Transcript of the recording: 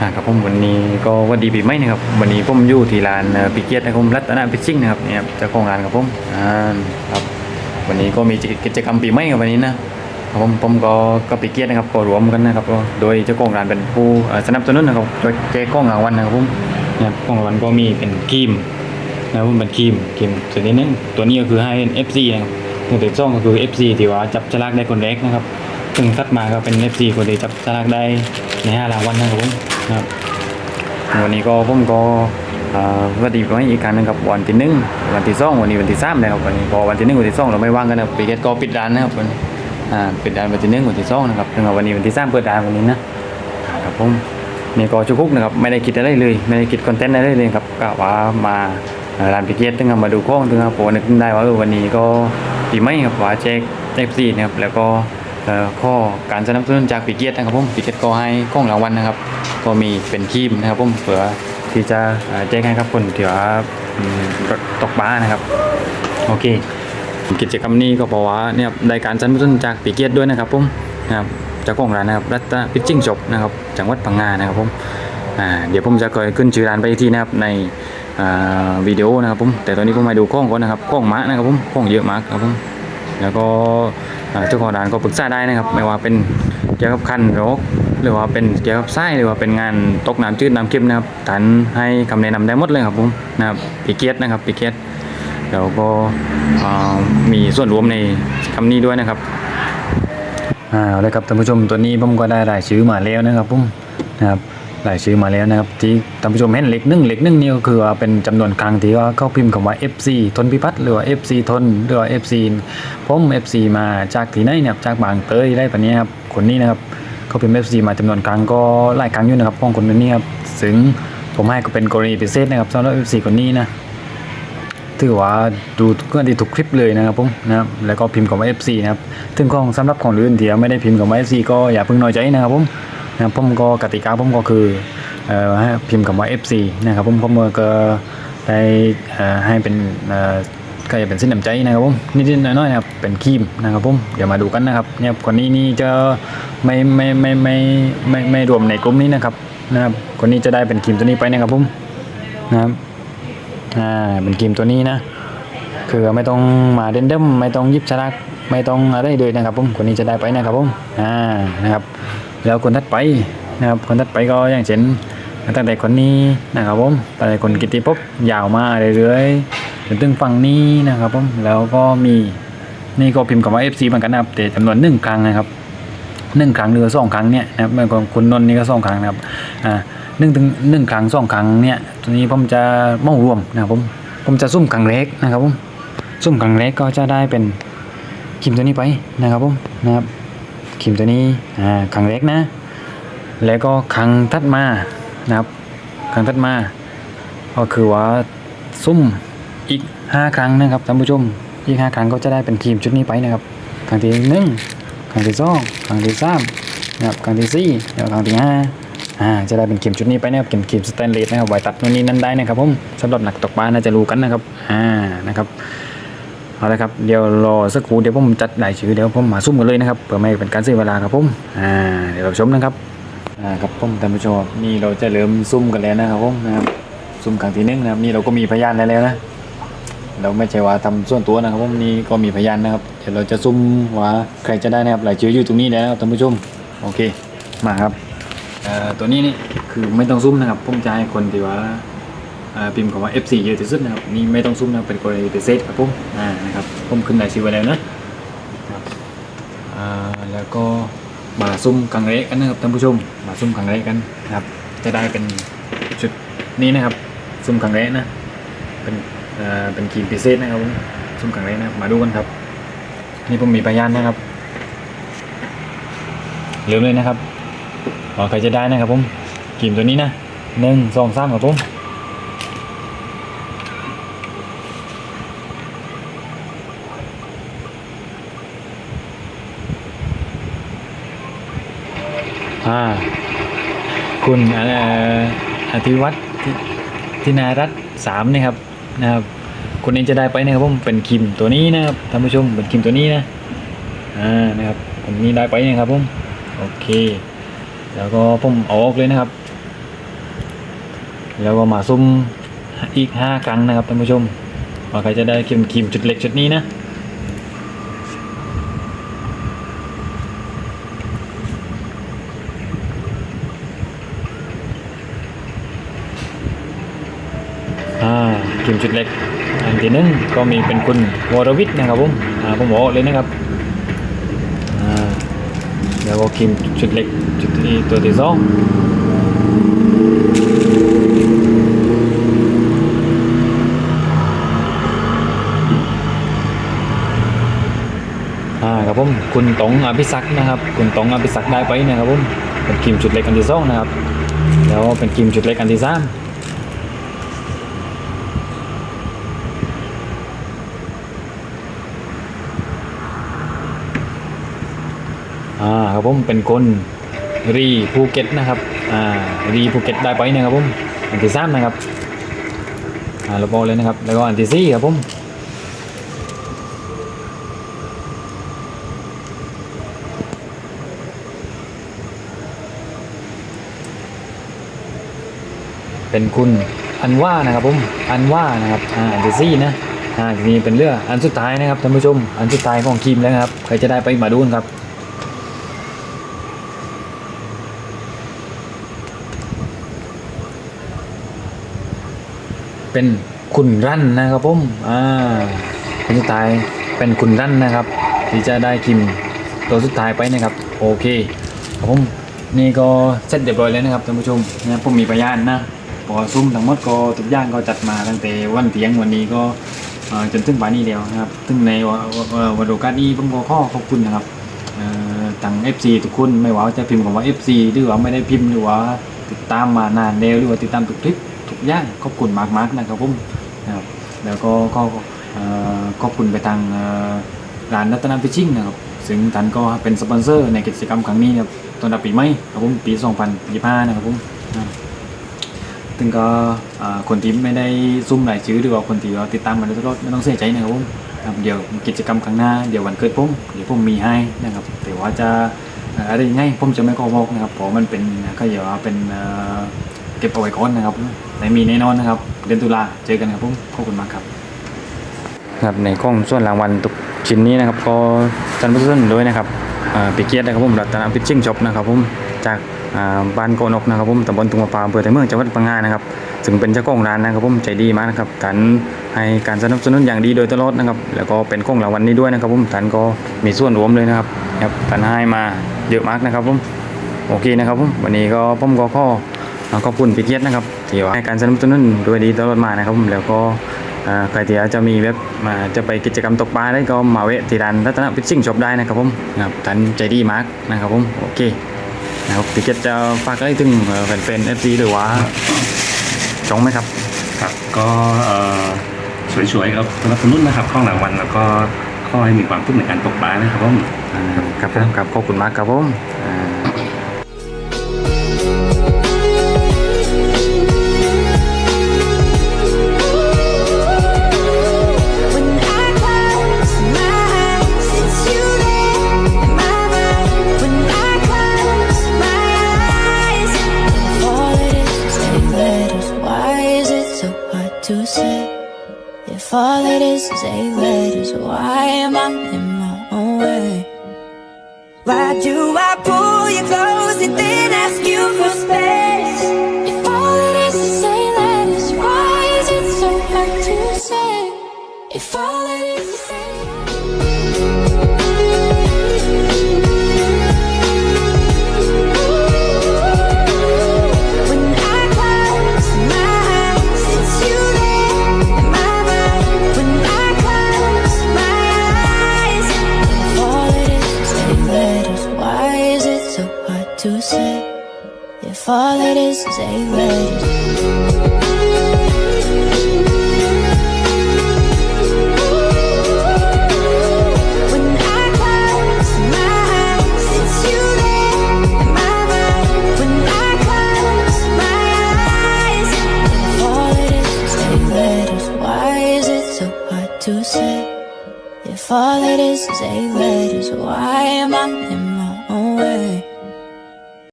ครับผมวันนี้ก็วันดีปีใหม่นะครับวันนี้ผมอยู่ที่ร้านปีเกียรตินะครับรัตนพิชชิ่งนะครับเนี่ยเจ้าของร้านครับผมอ่าครับวันนี้ก็มีกิจกรรมปีใหม่ครับวันนี้นะครับผมผมก็ก็ปีเกียรตินะครับก็รวมกันนะครับก็โดยเจ้าของร้านเป็นผู้สนับสนุนนะครับโดยแจกของรางวัลนะครับผมเนี่ยของรางวัลก็มีเป็นครีมนะครับผมเป็นครีมครีมตัวนี้นึงตัวนี้ก็คือให้ FC นะครับตัวที่สองก็คือ FC ที่ว่าจับฉลากได้คนแรกนะครับซึ่งถัดมาก็เป็น FC คนที่จับฉลากได้ในห้ารางวัลนะครับผม ครับวันนี้ก็ผมก็วัดีไว้อีกครั้งหนึงครับวันที่หนึ่งวันที่สองวันนี้วันที่สามนะครับวันนี้พอวันที่หนึ่งวันที่สองเราไม่ว่างกันนะปีเกตก็ปิดร้านนะครับวันนี้อ่าปิดร้านวันที่หนึ่งวันที่สองนะครับถึงวันนี้วันที่สามเปิดร้านวันนี้นะครับผมนี่ก็ชุกุกนะครับไม่ได้คิดอะไรเลย ไม่ได้คิดคอนเทนต์อะไรเลยครับก็ว่ามาร้านปีเกตถึงมาดูข้องถึงครับผมนึกได้ว่าวันนี้ก็ปีใหม่ครับว่าแจกเอฟซีนะครับแล้วก็ เอ่อข้อการสนับสนุนจากปีเกียรตินะครับผมปีเกียรติก็ให้ข้องรางวัลนะครับ ก็มีเป็นครีมนะครับผมเผื่อที่จะเอ่อแจ้งให้ครับคนที่ว่าตกบ้านะครับ โอเค กิจกรรมนี้ก็เพราะว่าเนี่ยได้การสนับสนุนจากปีเกียรติด้วยนะครับผมนะครับเจ้าของร้านนะครับรัตนพิชชิ่งจบนะครับจังหวัดพังงานะครับผมเดี๋ยวผมจะคอยขึ้นชื่อร้านไปอีกที่นะครับในวิดีโอนะครับผมแต่ตอนนี้ผมมาดูข้องก่อนนะครับข้องมะนะครับผมข้องเยอะมากครับผมแล้วก็ เจ้าของร้านก็ปรึกษาได้นะครับ ไม่ว่าเป็นเกี่ยวกับคันรคหรือว่าเป็นเกี่ยวกับไส้หรือว่าเป็นงานตกน้ำจืดน้ำเค็มนะครับท่านให้คำแนะนำได้หมดเลยครับผมนะครับปีเกียรตินะครับปีเกียรติแล้วก็มีส่วนรวมในคำนี้ด้วยนะครับอ่าเอาเลยครับท่านผู้ชมตัวนี้ผมก็ได้รายชื่อมาแล้วนะครับผมนะครับ รายชื่อมาแล้วนะครับที่ท่านผู้ชมเห็นเล็กหนึ่งเล็กหนึ่งนี่ก็คือว่าเป็นจำนวนครั้งที่ว่าเขาพิมพ์คำว่า FC ทนพิพัฒน์หรือว่า FC ทนหรือว่า FC ผม FC มาจากที่ไหนเนี่ยครับจากบางเตยได้ปะเนี้ครับคนนี้นะครับเขาพิมพ์ FC มาจำนวนครั้งก็หลายครั้งอยู่นะครับของคนนี้ครับซึ่งผมให้ก็เป็นกรณีพิเศษนะครับสำหรับ FC คนนี้นะถือว่าดูกคนที่ทุกคลิปเลยนะครับผมนะครับแล้วก็พิมพ์คำว่า FC นะครับถึงของสำหรับของอื่นที่ไม่ได้พิมพ์คำว่า FC ก็อย่าเพิ่งน้อยใจนะครับผม นะผมก็กติกาผมก็คือพิมพ์คำว่า FC นะครับผมผมก็ได้เอ่อให้เป็นก็จะเป็นสิ้นน้ำใจนะครับผมนิดๆหน้อยๆนะครับเป็นครีมนะครับผมเดี๋ยวมาดูกันนะครับเนี่ยคนนี้นี่จะไม่ไม่ไม่ไม่ไม่ไม่รวมในกลุ่มนี้นะครับนะครับคนนี้จะได้เป็นครีมตัวนี้ไปนะครับผมนะครับอ่าเป็นเกมตัวนี้นะคือไม่ต้องมาเดนเดิมไม่ต้องยิบชลักไม่ต้องอะไรเลยนะครับผมคนนี้จะได้ไปนะครับผมอ่านะครับ แล้วคนถัดไปนะครับคนถัดไปก็อย่างเช่นตั้งแต่คนนี้นะครับผมตั้งแต่คนกิติภพยาวมาเรื่อยๆจนถึงฝั่งนี้นะครับผมแล้วก็มีนี่ก็พิมพ์คำว่า FC เหมือนกันนะครับแต่จำนวนหนึ่งครั้งนะครับหนึ่งครั้งหรือสองครั้งเนี่ยนะครับเมื่อของคุณนนท์นี่ก็สองครั้งนะครับอ่าหนึ่งถึงหนึ่งครั้งสองครั้งเนี่ยตัวนี้ผมจะเมารวมนะครับผมผมจะซุ่มครั้งเล็กนะครับผมซุ่มครั้งเล็กก็จะได้เป็นคิมตัวนี้ไปนะครับผมนะครับ คิมตัวนี้อ่าครั้งเล็กนะ แล้วก็ครั้งถัดมานะครับครั้งถัดมา ก็คือว่าซุ่มอีกห้าครั้งนะครับท่านผู้ชมอีกห้าครั้งก็จะได้เป็นทีมชุดนี้ไปนะครับครั้งที่หนึ่งครั้งที่สองครั้งที่สามนะครับครั้งที่สี่แล้วครั้งที่ห้าอ่าจะได้เป็นเข็มชุดนี้ไปนะครับเป็นเข็มสแตนเลสนะครับไว้ตัดนู่นนี่นั่นได้นะครับผมสำหรับหนักตกปลาน่าจะรู้กันนะครับอ่านะครับ เอาละครับเดี๋ยวรอสักครู่เดี๋ยวผมจัดรายชื่อเดี๋ยวผมมาซุ่มกันเลยนะครับเพื่อไม่เป็นการเสียเวลาครับผมอ่าเดี๋ยวเราชมนะครับอ่าครับผมท่านผู้ชมนี่เราจะเริ่มซุ่มกันแล้วนะครับผมนะครับซุ่มครั้งที่หนึ่งนะครับนี่เราก็มีพยานแล้วแล้วนะเราไม่ใช่ว่าทำส่วนตัวนะครับผมนี่ก็มีพยานนะครับเดี๋ยวเราจะซุ่มว่าใครจะได้นะครับรายชื่ออยู่ตรงนี้แล้วนะครับท่านผู้ชมโอเคมาครับอ่อตัวนี้นี่คือไม่ต้องซุ่มนะครับผมจะให้คนที่ว่า พิมพ์คำว่า F4 เยอะที่สุดนะครับนี่ไม่ต้องซุ่มนะเป็นกรณีพิเศษครับผมอ่านะครับผมขึ้นรายชื่อไว้แล้วนะอ่าแล้วก็มาซุ่มครั้งแรกกันนะครับท่านผู้ชมมาซุ่มครั้งแรกกันนะครับจะได้เป็นชุดนี้นะครับซุ่มครั้งแรกนะเป็นเอ่อเป็นครีมพิเศษนะครับผมซุ่มขังเลนะมาดูกันครับ นี่ผมมีพยานนะครับเริ่มเลยนะครับขอใครจะได้นะครับผมครีมตัวนี้นะหนึ่งสองสามครับผม อ่าคุณอธิวัตรที่นารัตสามนี่ครับนะครับคนนี้จะได้ไปนะครับผมเป็นครีมตัวนี้นะครับท่านผู้ชมเป็นครีมตัวนี้นะอ่านะครับคนนี้ได้ไปนะครับผมโอเค แล้วก็ผมออกเลยนะครับ แล้วก็มาซุ่มอีกห้าครั้งนะครับท่านผู้ชมว่าใครจะได้ครีมครีมจุดเล็กจุดนี้นะ อ่าครีมจุดเล็กอันที่หนึ่งก็มีเป็นคุณวรวิทย์นะครับผมอ่าผมบอกเลยนะครับแล้วก็ครีมจุดเล็กจุดที่ตัวที่สองอาครับผมคุณต๋องอภิศักดิ์นะครับ คุณต๋องอภิศักดิ์ได้ไปนะครับผมเป็นครีมจุดเล็กอันที่สองนะครับ แล้วเป็นครีมจุดเล็กอันที่สาม อ่าครับผมเป็นคนรีภูเก็ตนะครับอ่ารีภูเก็ตได้ไปนะครับผมอันที่สามนะครับอ่าเราบอกเลยนะครับ แล้วก็อันที่สี่ครับผมเป็นคุณอันว่านะครับผมอันว่านะครับอ่าอันที่สี่นะอ่าทีนี้เป็นเรื่องอันสุดท้ายนะครับท่านผู้ชม อันสุดท้ายของทีมแล้วครับใครจะได้ไปมาดูนครับ เป็นคุณรั่นนะครับผมอ่าคนสุดท้ายเป็นคุณรั่นนะครับ ที่จะได้คิมตัวสุดท้ายไปนะครับ โอเคครับผมนี่ก็เสร็จเรียบร้อยแล้วนะครับท่านผู้ชมนะผมมีพยานนะพอซุ้มทั้งหมดก็ทุกอย่างก็จัดมาตั้งแต่วันเตียงวันนี้ก็จนถึงป่านนี้เดียวนะครับซึ่งในวันโอกาสนี้ผมก็ขอขอบคุณนะครับเอ่อทั้ง FC ทุกคนไม่ว่าจะพิมพ์คำว่า FC หรือว่าไม่ได้พิมพ์หรือว่าติดตามมานานแล้วหรือว่าติดตามทุกคลิป ทุกอย่างขอบคุณมากมากๆนะครับผมนะครับแล้วก็ก็ขอบคุณไปทางร้านรัตนฟิชชิ่งนะครับซึ่งท่านก็เป็นสปอนเซอร์ในกิจกรรมครั้งนี้นะครับตอนรับปีใหม่ครับผมปี 2025 นะครับผมนะครับซึ่งก็คนที่ไม่ได้ซุ่มรายชื่อหรือว่าคนที่ติดตามมาโดยตลอดไม่ต้องเสียใจนะครับผมครับเดี๋ยวกิจกรรมครั้งหน้าเดี๋ยววันเกิดผมเดี๋ยวผมมีให้นะครับแต่ว่าจะอะไรยังไงผมจะไม่ขอบอกนะครับเพราะมันเป็นก็อย่าว่าเป็นเอ่อเก็บเอาไว้ก่อนนะครับ แต่มีแน่นอนนะครับ เดือนตุลาเจอกันครับผมขอบคุณมากครับครับในกล้องส่วนรางวัลทุกชิ้นนี้นะครับก็สนับสนุนด้วยนะครับปีเกียรตินะครับผมรัตนพิชชิ่งช็อปนะครับผมจากบ้านโกนกนะครับผมตำบลตุงมะพร้าอำเภอไทเมืองจังหวัดพังงานะครับซึ่งเป็นเจ้าของร้านนะครับผมใจดีมากนะครับท่านให้การสนับสนุนอย่างดีโดยตลอดนะครับ แล้วก็เป็นกล้องรางวัลนี้ด้วยนะครับผมท่านก็มีส่วนร่วมเลยนะครับครับท่านให้มาเยอะมากนะครับผมโอเคนะครับผมวันนี้ก็ผมก็ขอ ขอบคุณพี่เกียรตินะครับที่ว่าให้การสนับสนุนด้วยดีตลอดมานะครับผมแล้วก็อ่าใครที่จะมีเว็บมาจะไปกิจกรรมตกปลาได้ก็มาเวะที่ร้านรัตนพิชชิ่งช็อปได้นะครับผมนะครับท่านใจดีมากนะครับผมโอเคนะครับพี่เกียรติจะฝากอะไรถึงเอ่อแฟนๆเอฟซีหรือว่าจองไหมครับครับก็เอ่อสวยๆครับสำหรับคุณนุ่นนะครับข้องรางวัลแล้วก็ขอให้มีความสุขในการตกปลานะครับผมอ่าครับผมครับขอบคุณมากครับผม to say? If all it is is eight letters, why am I in my own way? Why do I pull you close and then ask you for space? If all it is is eight letters, why is it so hard to say? If all letters. Why is it so hard to say? If all it is is eight letters, why am I